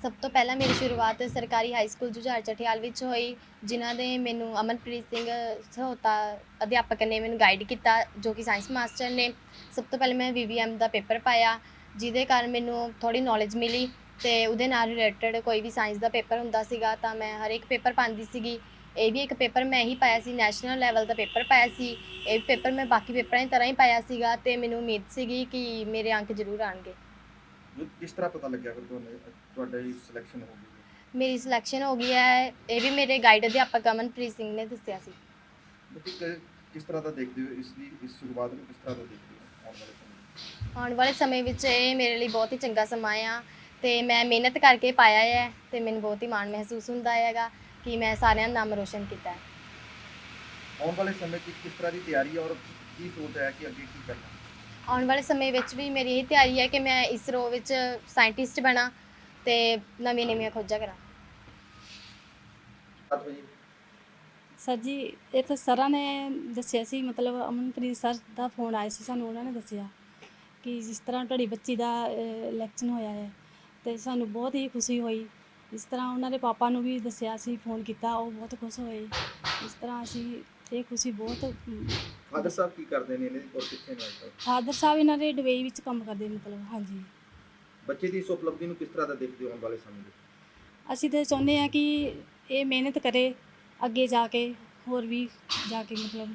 ਸਭ ਤੋਂ ਪਹਿਲਾਂ ਮੇਰੀ ਸ਼ੁਰੂਆਤ ਸਰਕਾਰੀ ਹਾਈ ਸਕੂਲ ਜੁਝਾਰ ਚਠਿਆਲ ਵਿੱਚ ਹੋਈ, ਜਿਨ੍ਹਾਂ ਦੇ ਮੈਨੂੰ ਅਮਨਪ੍ਰੀਤ ਸਿੰਘ ਸਹੋਤਾ ਅਧਿਆਪਕ ਨੇ ਮੈਨੂੰ ਗਾਈਡ ਕੀਤਾ, ਜੋ ਕਿ ਸਾਇੰਸ ਮਾਸਟਰ ਨੇ। ਸਭ ਤੋਂ ਪਹਿਲਾਂ ਮੈਂ ਵੀਵੀਐਮ ਦਾ ਪੇਪਰ ਪਾਇਆ, ਜਿਹਦੇ ਕਾਰਨ ਮੈਨੂੰ ਥੋੜੀ ਨੌਲੇਜ ਮਿਲੀ ਤੇ ਉਹਦੇ ਨਾਲ ਰਿਲੇਟਡ ਕੋਈ ਵੀ ਸਾਇੰਸ ਦਾ ਪੇਪਰ ਹੁੰਦਾ ਸੀਗਾ, ਤਾਂ ਮੈਂ ਹਰ ਇੱਕ ਪੇਪਰ ਪਾਉਂਦੀ ਸੀਗੀ। ਇਹ ਵੀ ਇੱਕ ਪੇਪਰ ਮੈਂ ਹੀ ਪਾਇਆ ਸੀ ਨੈਸ਼ਨਲ ਲੈਵਲ ਦਾ ਪੇਪਰ ਪਾਇਆ ਸੀ। ਇਹ ਪੇਪਰ ਮੈਂ ਬਾਕੀ ਪੇਪਰਾਂ ਦੀ ਤਰ੍ਹਾਂ ਹੀ ਪਾਇਆ ਸੀਗਾ ਤੇ ਮੈਨੂੰ ਉਮੀਦ ਸੀਗੀ ਕਿ ਮੇਰੇ ਅੰਕ ਜ਼ਰੂਰ ਆਣਗੇ ਕਿਸ ਤਰ੍ਹਾਂ ਪਤਾ ਲੱਗਿਆ ਫਿਰ ਤੁਹਾਨੂੰ ਤੁਹਾਡੀ ਸਿਲੈਕਸ਼ਨ ਹੋ ਗਈ? ਮੇਰੀ ਸਿਲੈਕਸ਼ਨ ਹੋ ਗਈ ਹੈ ਇਹ ਵੀ ਮੇਰੇ ਗਾਈਡ ਅਧਿਆਪਕ ਅਮਨਪ੍ਰੀਤ ਸਿੰਘ ਨੇ ਦੱਸਿਆ ਸੀ। ਕਿਸ ਤਰ੍ਹਾਂ ਦਾ ਦੇਖਦੇ ਹੋ ਇਸ ਦੀ ਇਸ ਸ਼ੁਰੂਆਤ ਨੂੰ ਕਿਸ ਤਰ੍ਹਾਂ ਦਾ ਦੇਖਦੇ ਹੋ ਆਉਣ ਵਾਲੇ ਸਮੇਂ ਵਿੱਚ? ਆਉਣ ਵਾਲੇ ਸਮੇਂ ਵਿੱਚ ਇਹ ਮੇਰੇ ਲਈ ਬਹੁਤ ਹੀ ਚੰਗਾ ਸਮਾਂ ਆ ਤੇ ਮੈਂ ਮਿਹਨਤ ਕਰਕੇ ਪਾਇਆ ਹੈ ਤੇ ਮੈਨੂੰ ਬਹੁਤ ਹੀ ਮਾਣ ਮਹਿਸੂਸ ਹੁੰਦਾ ਹੈਗਾ ਕਿ ਮੈਂ ਸਾਰਿਆਂ ਦਾ ਨਾਮ ਰੋਸ਼ਨ ਕੀਤਾ ਹੈ। ਆਉਣ ਵਾਲੇ ਸਮੇਂ 'ਚ ਕਿਸ ਤਰ੍ਹਾਂ ਦੀ ਤਿਆਰੀ ਹੈ ਔਰ ਕੀ ਸੋਚ ਹੈ ਕਿ ਅੱਗੇ ਕੀ ਕਰਨਾ? ਆਉਣ ਵਾਲੇ ਸਮੇਂ ਵਿੱਚ ਵੀ ਮੇਰੀ ਇਹ ਤਿਆਰੀ ਹੈ ਕਿ ਮੈਂ ਇਸਰੋ ਵਿੱਚ ਸਾਇੰਟਿਸਟ ਬਣਾ ਤੇ ਨਵੀਆਂ ਨਵੀਆਂ ਖੋਜਾਂ ਕਰਾਂ। ਸਰ ਜੀ ਇਹ ਤਾਂ ਸਰਾਂ ਨੇ ਦੱਸਿਆ ਸੀ ਮਤਲਬ ਅਮਨਪ੍ਰੀਤ ਸਰ ਦਾ ਫੋਨ ਆਇਆ ਸੀ ਸਾਨੂੰ ਉਹਨਾਂ ਨੇ ਦੱਸਿਆ ਕਿ ਜਿਸ ਤਰ੍ਹਾਂ ਤੁਹਾਡੀ ਬੱਚੀ ਦਾ ਇਲੈਕਸ਼ਨ ਹੋਇਆ ਹੈ ਤੇ ਸਾਨੂੰ ਬਹੁਤ ਹੀ ਖੁਸ਼ੀ ਹੋਈ। ਇਸ ਤਰ੍ਹਾਂ ਉਹਨਾਂ ਦੇ ਪਾਪਾ ਨੂੰ ਵੀ ਦੱਸਿਆ ਸੀ ਫੋਨ ਕੀਤਾ ਉਹ ਬਹੁਤ ਖੁਸ਼ ਹੋਏ। ਇਸ ਤਰ੍ਹਾਂ ਅਸੀਂ ਇਹ ਖੁਸ਼ੀ ਬਹੁਤ ਫਾਦਰ ਸਾਹਿਬ ਕੀ ਕਰਦੇ ਨੇ ਇਹਨਾਂ ਦੀ ਕੋਲ ਕਿੱਥੇ ਨੇ ਅੱਜ? ਫਾਦਰ ਸਾਹਿਬ ਇਹਨਾਂ ਦੇ ਡਬਈ ਵਿੱਚ ਕੰਮ ਕਰਦੇ ਮਤਲਬ ਹਾਂਜੀ। ਬੱਚੇ ਦੀ ਇਸ ਉਪਲਬਧੀ ਨੂੰ ਕਿਸ ਤਰ੍ਹਾਂ ਦਾ ਦੇਖਦੇ ਹੋ ਆਉਣ ਵਾਲੇ ਸਮੇਂ ਵਿੱਚ ਅਸੀਂ ਤਾਂ ਚਾਹੁੰਦੇ ਹਾਂ ਕਿ ਇਹ ਮਿਹਨਤ ਕਰੇ ਅੱਗੇ ਜਾ ਕੇ ਹੋਰ ਵੀ ਜਾ ਕੇ ਮਤਲਬ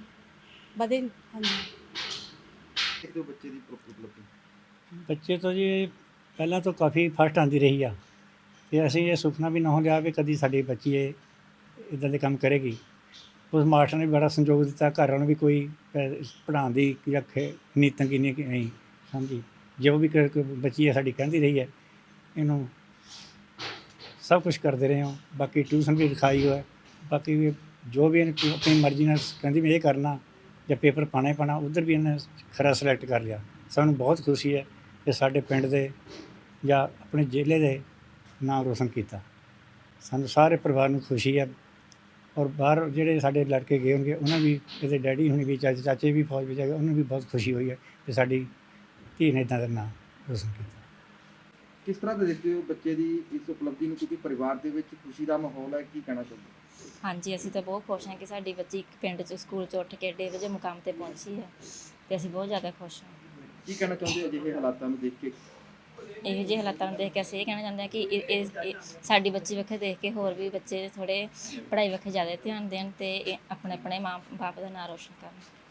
ਵਧੇ ਹਾਂਜੀ। ਦੇਖਦੇ ਹੋ ਬੱਚੇ ਦੀ ਉਪ- ਉਪਲਬਧੀ। ਬੱਚੇ ਤੋਂ ਜੀ ਪਹਿਲਾਂ ਤੋਂ ਕਾਫੀ ਫਸਟ ਆਂਦੀ ਰਹੀ ਆ। ਤੇ ਅਸੀਂ ਇਹ ਸੁਪਨਾ ਵੀ ਨਾ ਹੋ ਲਿਆ ਵੀ ਕਦੀ ਸਾਡੀ ਬੱਚੀ ਇਹ ਇਦਾਂ ਦੇ ਕੰਮ ਕਰੇਗੀ। ਉਸ ਮਾਸਟਰ ਨੇ ਬੜਾ ਸੰਯੋਗ ਦਿੱਤਾ, ਘਰ ਨੂੰ ਵੀ ਕੋਈ ਪੜ੍ਹਾਉਣ ਦੀ ਜਾਂ ਖੇ ਨੀ ਤੰਗੀ ਨਹੀਂ ਕਿ ਨਹੀਂ ਸਮਝੀ। ਜੋ ਵੀ ਬੱਚੀ ਹੈ ਸਾਡੀ ਕਹਿੰਦੀ ਰਹੀ ਹੈ, ਇਹਨੂੰ ਸਭ ਕੁਝ ਕਰਦੇ ਰਹੇ ਹਾਂ, ਬਾਕੀ ਟਿਊਸ਼ਨ ਵੀ ਲਿਖਾਈ ਹੋਇਆ ਬਾਕੀ ਵੀ ਜੋ ਵੀ ਇਹਨੇ ਆਪਣੀ ਮਰਜ਼ੀ ਨਾਲ ਕਹਿੰਦੀ ਮੈਂ ਇਹ ਕਰਨਾ, ਜਾਂ ਪੇਪਰ ਪਾਣਾ ਹੀ ਪਾਣਾ ਉਧਰ ਵੀ ਇਹਨੇ ਖਰਾ ਸਿਲੈਕਟ ਕਰ ਲਿਆ। ਸਾਨੂੰ ਬਹੁਤ ਖੁਸ਼ੀ ਹੈ ਕਿ ਸਾਡੇ ਪਿੰਡ ਦੇ ਜਾਂ ਆਪਣੇ ਜ਼ਿਲ੍ਹੇ ਦੇ ਨਾਮ ਰੋਸ਼ਨ ਕੀਤਾ। ਸਾਨੂੰ ਸਾਰੇ ਪਰਿਵਾਰ ਨੂੰ ਖੁਸ਼ੀ ਹੈ ਔਰ ਬਾਹਰ ਜਿਹੜੇ ਸਾਡੇ ਲੜਕੇ ਗਏ ਹੋਣਗੇ ਉਹਨਾਂ ਵੀ ਇਹਦੇ ਡੈਡੀ ਹੁਣੀ ਵੀ ਚਾਚੇ ਚਾਚੇ ਵੀ ਫੌਜ ਵਿੱਚ ਹੈਗੇ ਉਹਨਾਂ ਵੀ ਬਹੁਤ ਖੁਸ਼ੀ ਹੋਈ ਹੈ ਕਿ ਸਾਡੀ ਧੀ ਨੇ ਇੱਦਾਂ ਦਾ ਨਾਮ ਰੋਸ਼ਨ ਕੀਤਾ। ਕਿਸ ਤਰ੍ਹਾਂ ਦਾ ਦੇਖਦੇ ਹੋ ਬੱਚੇ ਦੀ ਇਸ ਉਪਲਬਧੀ ਨੂੰ? ਕਿਉਂਕਿ ਪਰਿਵਾਰ ਦੇ ਵਿੱਚ ਖੁਸ਼ੀ ਦਾ ਮਾਹੌਲ ਹੈ ਕੀ ਕਹਿਣਾ ਚਾਹੁੰਦੇ? ਹਾਂਜੀ ਅਸੀਂ ਤਾਂ ਬਹੁਤ ਖੁਸ਼ ਹਾਂ ਕਿ ਸਾਡੀ ਬੱਚੀ ਇੱਕ ਪਿੰਡ ਚ ਸਕੂਲ ਚ ਉੱਠ ਕੇ ਏਡੇ ਵਜੇ ਮੁਕਾਮ ਤੇ ਪਹੁੰਚੀ ਹੈ ਤੇ ਅਸੀਂ ਬਹੁਤ ਜ਼ਿਆਦਾ ਖੁਸ਼ ਹਾਂ। ਕੀ ਕਹਿਣਾ ਚਾਹੁੰਦੇ ਹੋ ਅਜਿਹੇ ਹਾਲਾਤਾਂ ਨੂੰ ਦੇਖ ਕੇ? ਇਹੋ ਜਿਹੇ ਹਾਲਾਤਾਂ ਨੂੰ ਦੇਖ ਕੇ ਅਸੀਂ ਇਹ ਕਹਿਣਾ ਚਾਹੁੰਦੇ ਹਾਂ ਕਿ ਇਹ- ਇਹ ਇਹ ਸਾਡੀ ਬੱਚੀ ਵੇਖੇ ਦੇਖ ਕੇ ਹੋਰ ਵੀ ਬੱਚੇ ਥੋੜੇ ਪੜ੍ਹਾਈ ਵੇਖੇ ਜ਼ਿਆਦਾ ਧਿਆਨ ਦੇਣ ਤੇ ਇਹ ਆਪਣੇ ਆਪਣੇ ਮਾਂ ਬਾਪ ਦਾ ਨਾਂ ਰੋਸ਼ਨ ਕਰਨ।